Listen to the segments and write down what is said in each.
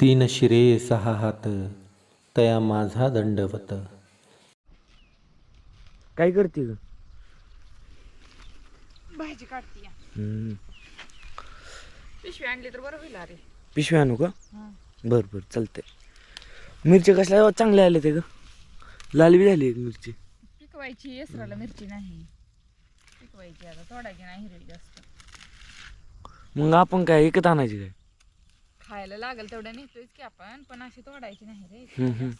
तीन शिरे सहा हात तया माझा दंडवत. काय करते ग? भाजी काढते. हम्म. पिशवी आणली तर बरं होईल अरे. पिशवी आणू का. बर बर चालतंय. मिरची कसल्या चांगल्या आल्या ते ग? लाल बी झाली एक मिरची. पिकवायची येसराला मिरची नाही. पिकवायची आता तोडायची नाही हिरवी जास्त. मग आपण काय एकत आणायची काय? खायला लागेल तेवढं नेतोयच की आपण पण अशी तोडायची नाही रे.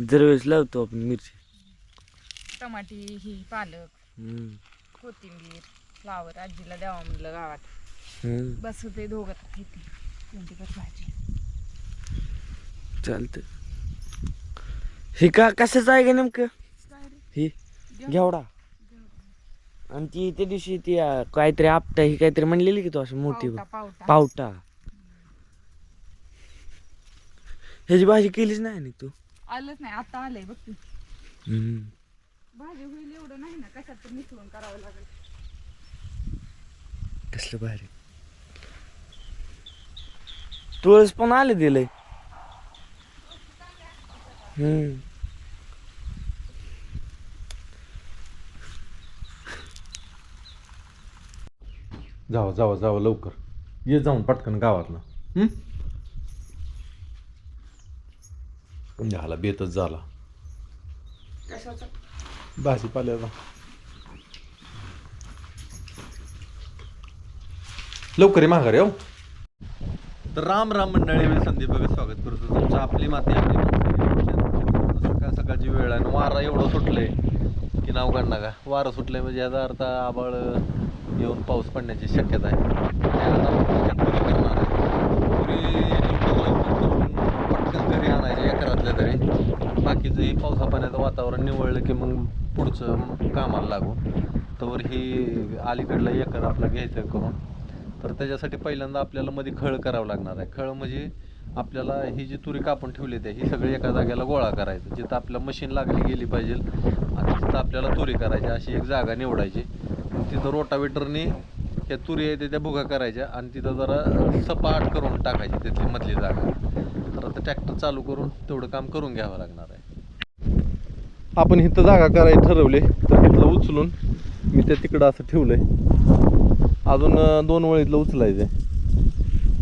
दरवेळेस लावतो आपण मिरची. टमाटी ही पालक हम्म. कोथिंबीर फ्लावर आजीला द्यावा म्हणलं गावात. बस ते दोघं घेते कोणती पण भाजी. चालतंय. हे का कशाचं आहे का नेमकं? ही घेवडा. आणि ती त्या दिवशी ती अं, काहीतरी आपटा ही काहीतरी म्हणलेली की तू असं मोठी पावटा पावटा. पावटा. ह्याची भाजी केलीच नाही ना तू. आलंच नाही आता आलंय बघ तू. हम्म. भाजी होईल एवढं नाही ना कशात तर मिसळून करावं लागेल. कसलं भारी. तुळस पण आले दिलंय. हम्म. जावा जावा जावा लवकर. ये जाऊन पटकन गावातनं. हं? झाला बेतच झाला. भाजीपाल्याचा. लवकर ये माघारी हो. तर राम राम मंडळी मी संदीप बघा स्वागत करतो तुमचं आपली माती आपली सकाळ सकाळची वेळ आहे आणि वारा एवढं सुटलंय की नाव काढ का वारं सुटलंय म्हणजे याचा अर्थ आबाळ येऊन पाऊस पडण्याची शक्यता आहे. आणि पुरी करणार आहे. पुरी पटकन घरी आणायचे एकरातल्या तरी. बाकीचं हे पावसा पाण्याचं वातावरण निवळलं की मग पुढचं कामाला लागू. तर ही अलीकडला एकर आपलं घ्यायचं करून. तर त्याच्यासाठी पहिल्यांदा आपल्याला मध्ये खळ करावं लागणार आहे. खळ म्हणजे आपल्याला ही जी तुरी कापून ठेवली आहे ही सगळी एका जागेला गोळा करायचं. जिथं आपलं मशीन लागली गेली पाहिजे आणि तिथं आपल्याला तुरी करायची अशी एक जागा निवडायची. तिथं रोटावेटरने त्या तुरी आहे त्या भुगा करायच्या आणि तिथं जरा सपाट करून टाकायची तिथली मधली जागा. तर आता ट्रॅक्टर चालू करून तेवढं काम करून घ्यावं लागणार आहे. आपण इथं जागा करायची ठरवले तर तिथलं उचलून मी ते तिकडं असं ठेवलंय. अजून दोन वळीतलं उचलायचं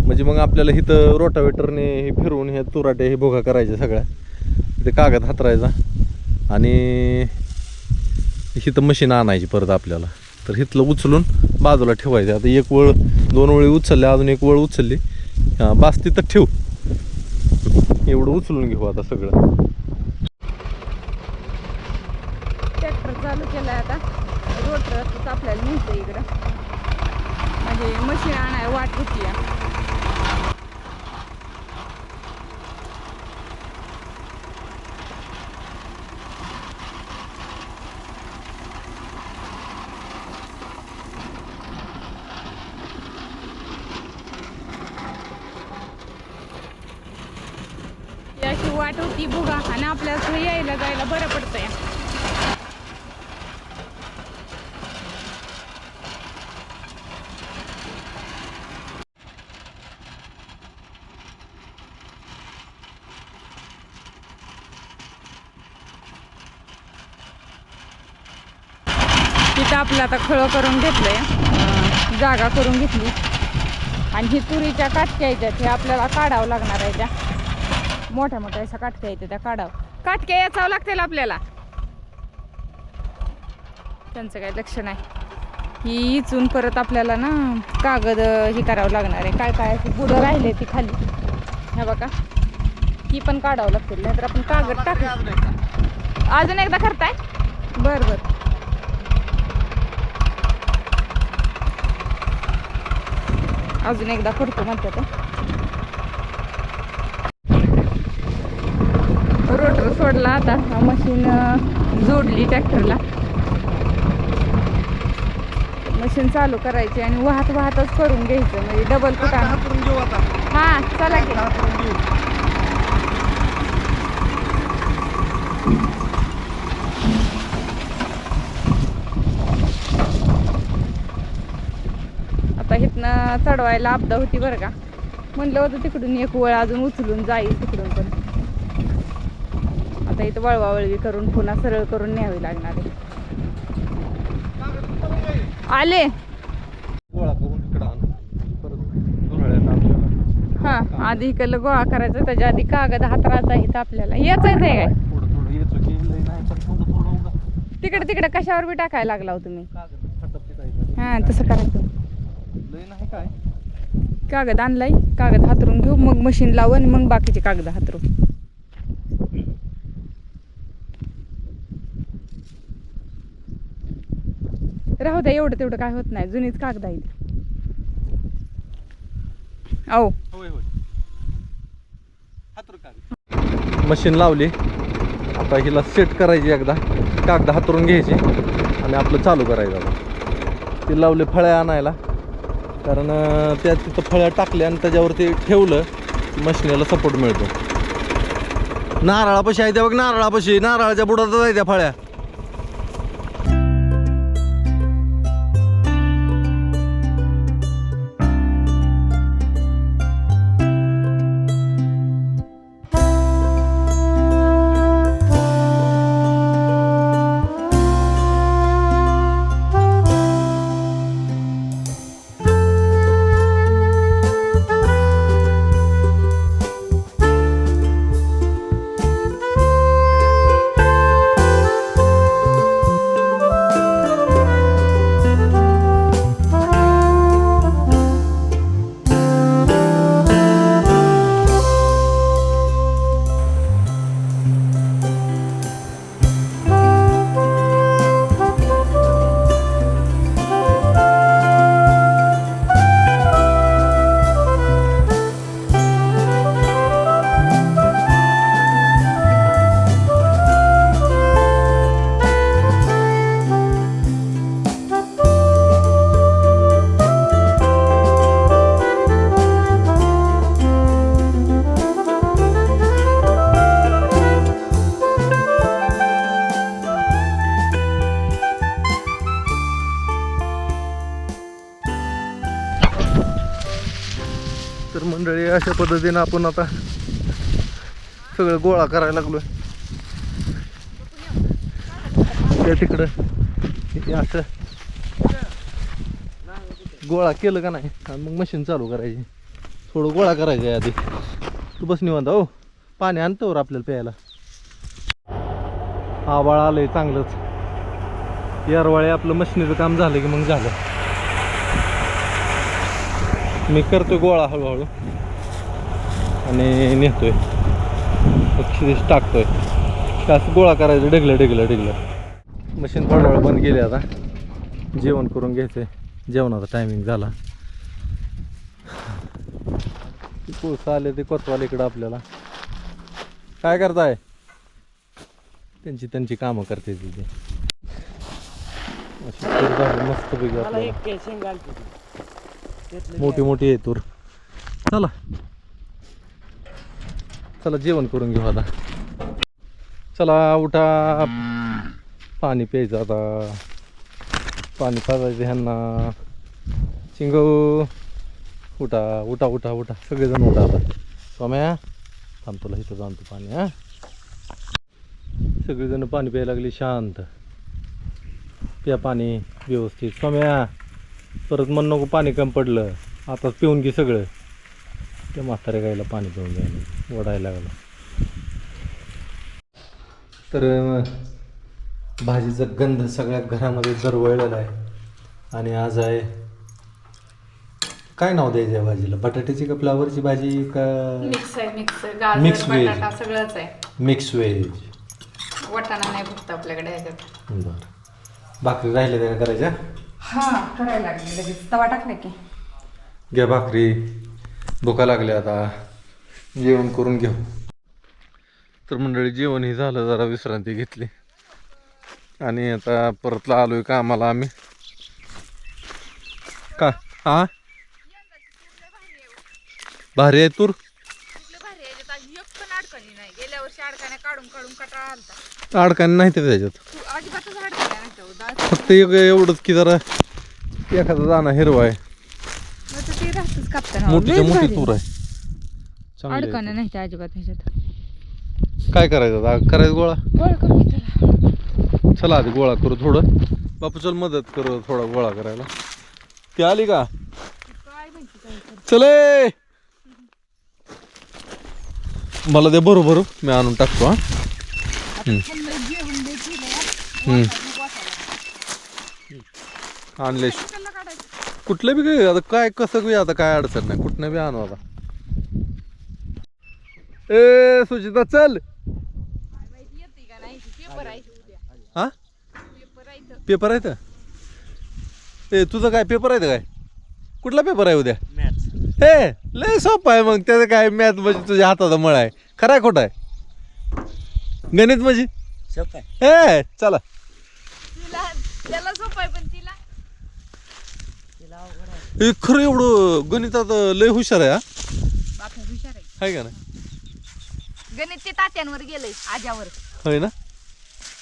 म्हणजे मग आपल्याला इथं रोटावेटरने हे फिरवून हे तुराटे हे भोगा करायचे सगळ्या. ते कागद हातरायचा. आणि इथं मशीन आणायची परत आपल्याला. तर इथलं उचलून बाजूला ठेवायचं. आता एक वळ दोन वळी उचलल्या अजून एक वळ उचलली. हां बास तिथं ठेवू. एवढं उचलून घेऊ आता सगळं. ट्रॅक्टर चालू केलाय आता. रोटर आपल्याला न्यायचं इकडं. म्हणजे मशीन आणाय वाट होती या. ही अशी वाट होती भुगा आणि आपल्याला यायला बरं पडतंय. तिथं आपलं आता खळं करून घेतलंय. जागा करून घेतली. आणि ही तुरीच्या काटक्या येतात हे आपल्याला काढावं लागणार आहे त्या. मोठ्या मोठ्या अशा काटक्या येते त्या काढावं. काटक्या याचावं लागतील आपल्याला. त्यांचं काही लक्ष नाही. ही इचून परत आपल्याला ना कागद हे करावं लागणार आहे. काय काय पुढं राहिले ती खाली. ह्या बघा. ही पण काढावं लागतील नाहीतर आपण कागद टाक. अजून एकदा करताय? बर बर. अजून एकदा करतो म्हणते ते रोटर सोडला आता. मशीन जोडली ट्रॅक्टरला मशीन चालू करायची आणि वाहत वाहतच करून घ्यायचं. म्हणजे डबल कुठं करून घेऊ आता. हा चला की. आता हे इथनं चढवायला आपदा होती बरं का. म्हणलं होतं तिकडून एक वळ अजून उचलून जाईल तिकडून पण. आता इथं वळवावळवी करून पुन्हा सरळ करून न्यावी लागणार आहे. आले. हा आधी इकडलं गोळा करायचं त्याच्या आधी कागद हातराचा इथं आपल्याला. याचाच आहे काय? यायचं तिकडे तिकडे कशावर बी टाकायला लागला हो तुम्ही? हा तसं करायचं. कागद आणलाय कागद हातरून घेऊ मग मशीन लावू आणि मग बाकीचे कागद हातरू राहू द्या एवढं तेवढं काय होत नाही. जुनीच कागद आहे. अहो मशीन लावली. आता हिला सेट करायची एकदा. कागद हातरून घ्यायची. आणि आपलं चालू करायचं आता. ते लावले फळ्या आणायला. कारण त्या तिथं फळ्या टाकल्या आणि त्याच्यावरती ठेवलं की मशिनीला सपोर्ट मिळतो. नारळापाशी आहे त्या बघ नारळापाशी. नारळाच्या बुडातच आहे त्या फळ्या. अशा पद्धतीनं आपण आता सगळं गोळा करायला लागलो त्या तिकडं. असं. गोळा केलं का नाही? आणि मग मशीन चालू करायची. थोडं गोळा करायचं आहे आधी. तू बस निवांत हो. पाणी आणतो आपल्याला प्यायला. आबाळ आलंय चांगलंच. यारवाळे आपलं मशिनीचं काम झालं की मग झालं. मी करतो गोळा हळूहळू. आणि नेतोय. बक्षीस टाकतोय. असं गोळा करायचं ढगलं ढगलं ढगलं. मशीन थोडा बंद केली आता. जेवण करून घ्यायचंय. जेवणाचा टायमिंग झाला. कोळसा आले ते कोतवाल इकडं आपल्याला. काय करताय? त्यांची त्यांची कामं करते तिथे मस्तपैकी आपल्याला. मोठी मोठी आहे तूर. चला. चला जेवण करून घेऊ आता. चला उठा. पाणी प्यायचं आता. पाणी पाजायचं ह्यांना. चिंगू उठा उठा उठा उठा. सगळेजण उठा आता. सोम्या थांब तुला इथं जाणतो पाणी हा. सगळेजण पाणी प्यायला लागली शांत. प्या पाणी व्यवस्थित. सोम्या परत म्हण नको पाणी कमी पडलं. आता पिऊन घे सगळं. त्या म्हाताऱ्या गायला पाणी पिऊन द्यायला ओढायला लागलं. तर भाजीचा गंध सगळ्या घरामध्ये दरवळलेला आहे. आणि आज आहे काय नाव द्यायचं आहे भाजीला? बटाट्याची का फ्लावरची भाजी का? मिक्स आहे मिक्स veg. बटाटा सगळंच आहे. मिक्स व्हेज वाटाणा नाही फक्त आपल्याकडे ह्याच्यात. बरं. भाकरी राहिल्या त्या करायच्या? हा करायला लागले लगेच. तवा टाकला की. घ्या भाकरी. भुका लागल्या आता. जेवण करून घेऊ. तर मंडळी जेवण ही झालं जरा विश्रांती घेतली. आणि आता परतला आलोय कामाला आम्ही. का? हा भारी आहे तूर? गेल्या वर्षी अडकाने काढून काढून कटाळा आलता अडकाने नाही ते त्याच्यात. फक्त एक एवढंच की जरा एखादा दाणा हिरवा आहे. मोठी. तूर आहे. चांगली आहे अडकणं नाही त्या अजिबात ह्याच्यात. काय करायचं आता? करायचं गोळा? त्याला चला. आधी गोळा करू थोडं. बापू चल मदत करू थोडा गोळा करायला. ती आली का? काय माहिती काय करत. चले मला दे बरोबर मी आणून टाकतो हा. हम्म. आणले काढायचं? कुठलं बी काय आता काय कसं बी आता काय अडचण नाही. कुठनं बी आणू आता. ए सुचिता चल. हा? पेपर आहे इथं. पेपर आहे तर ए तुझं काय पेपर आहे काय? कुठला पेपर आहे उद्या? हे लय सोपं आहे मग त्याचं काय मॅथ म्हणजे तुझ्या हाताचा मळ आहे. खरं आहे खोटं आहे? गणित म्हणजे? हे चला. तिला त्याला सोपं आहे पण तिला? हे खरं एवढं गणितात लय हुशार आहे हा? हुशार आहे. आहे का नाही? गणित ते तात्यांवर गेलंय आज्यावर. होय ना?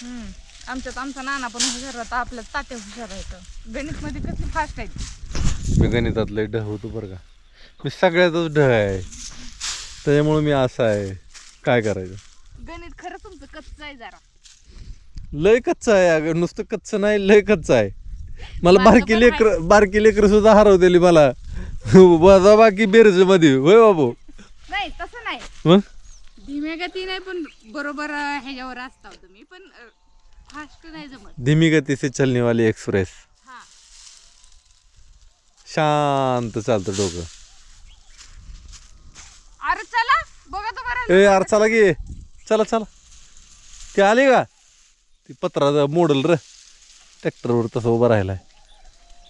हम्म. आमच्यात आमचा नाना पण हुशार होता आपल्या तात्या हुशार आहेत गणित मध्ये कसली फास्ट आहेत? मी गणितात लय ढ होतो बरं का. मी सगळ्यातच ढ आहे. त्याच्यामुळे मी असं आहे. काय करायचं? गणित खरं तुमचं कच्च आहे जरा. लय कच्चं आहे अगं. नुसतं कच्चं नाही लय कच्चं आहे. मला माझं बारकी पण लेकर बारकी लेकर सुद्धा हरवतेली मला. बाकी बेरजमध्ये होय बाबू? नाही तसं नाही. मग? धीम्या गती नाही पण बरोबर अं, ह्याच्यावर असता तुम्ही. पण फास्ट नाही जमत. धीमी गती से चलने वाली एक्सप्रेस. हा. शांत चालतं डोकं. अरे चला बघा तो बरं. ए यार चला गे चला चला. ती आली का? ती पत्रा मोडल र. ट्रॅक्टरवर तसं उभं राहिलाय.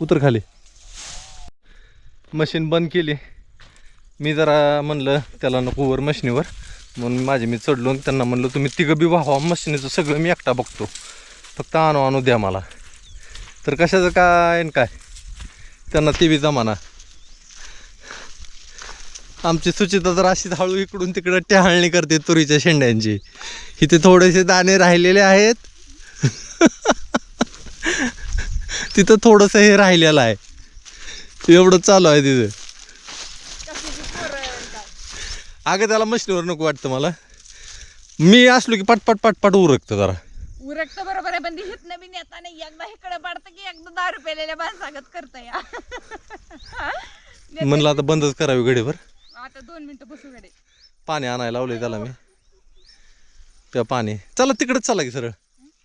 उतर खाली. मशीन बंद केली. मी जरा म्हणलं त्याला नको वर मशिनीवर. म्हणून माझे मी चढलो त्यांना म्हणलं तुम्ही तिघं बी व्हावा मशिनीचं सगळं मी एकटा बघतो. फक्त आणू आणू द्या मला. तर कशाचं काय काय? त्यांना ती बी जमाना. आमची सुचिता तर अशीच हळू इकडून तिकडं टहाळणी करते तुरीच्या शेंड्यांची. इथे थोडेसे दाणे राहिलेले आहेत. तिथं थोडंसं हे राहिलेलं आहे. एवढं चालू आहे तिथं. अगं त्याला मशीनवर नको वाटतं मला. मी असलो की पटपट पटपट उरकतं जरा. उरकत बरोबर आहे पण दिसत नवीन येता नाही एकदा इकडे पडतं की एकदा दारू पेलेल्या माणसागत करता या. म्हणलं आता बंदच करावी गडीवर आता दोन मिनिटं बसू गडे पाणी आणायला लावलंय त्याला मी. त्या पाणी. चला तिकडंच चला की सरळ.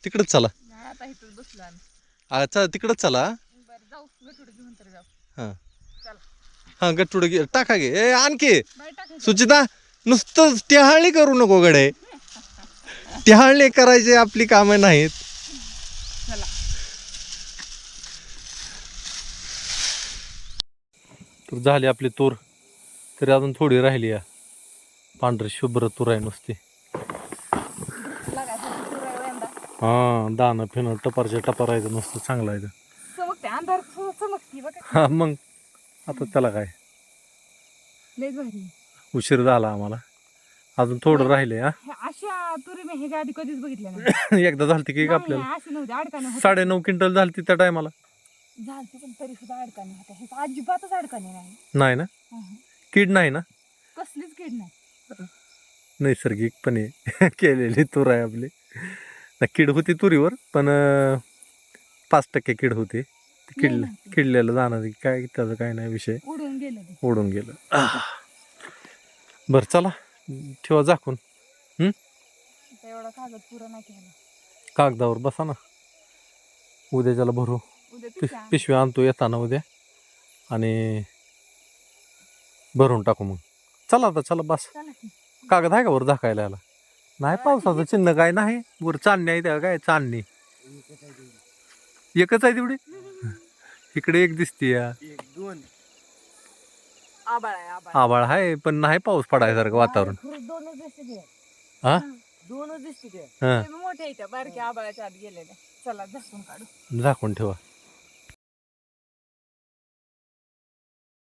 तिकडंच चला. आता इथं बसलो आम्ही. चला तिकडंच चला. बरं जाऊ. घेऊन तर जाऊ. हां. चला. हां गट्टुडं घे. टाका घे. ए आणखी सुचिता नुसतं टिहाळणी करू नको गडे. टिहाळणी करायचे आपली कामं नाहीत. झाली आपली तूर. तरी अजून थोडी राहिली या. पांढरी शुभ्र तूर आहे नुसती. हां दाणं फिणं टपारच्या टपार आहे नुसतं चांगलं आहे हा मग आता त्याला काय. भारी. उशीर झाला आम्हाला. अजून थोडं राहिले हा? हे अशा तुरी मी ह्याच्या आधी कधीच बघितल्या नाही. एकदा झालती की नाही, आपल्याला. नाही, अशी नव्हती अडकाने साडे नऊ क्विंटल झालती त्या टायमाला. झालती पण तरी सुद्धा अडकाने होत्या हे अजिबातच नाही. नाही ना? हं. कीड नाही ना? कसलीच कीड नाही. नैसर्गिकपणे केलेली तूर आहे आपली. ना कीड होती तुरीवर पण अं, पाच टक्के कीड होती. ती किड नाही. किडलेलं जाणार काय त्याचं काय नाही विषय. उडून गेलं ते. ओढून गेलं. आह. बरं चला. ठेवा झाकून. आता एवढा कागद पुरा नाही केला. कागदावर बसा ना. भरू. उद्या पि पिशा पिशवी आणतो. येताना उद्या. आणि भरून टाकू मग. चला आता चला बस. चला की. कागद आहे का वर झाकायला याला? नाही पावसाचं चिन्ह काय नाही. वर चांदणी आहे त्या काय? चांदणी. एकच आहे तेवढी? इकडे एक दिसते या. आबाळ आहे आबाळ. आबाळ आहे पण नाही पाऊस पडायसारखं वातावरण. दोनच दिसते. हा? दोनच हा. मोठ्या इथं बारक्या आबाळाच्या आत गेलेल्या चला झाकून काढू. झाकून ठेवा.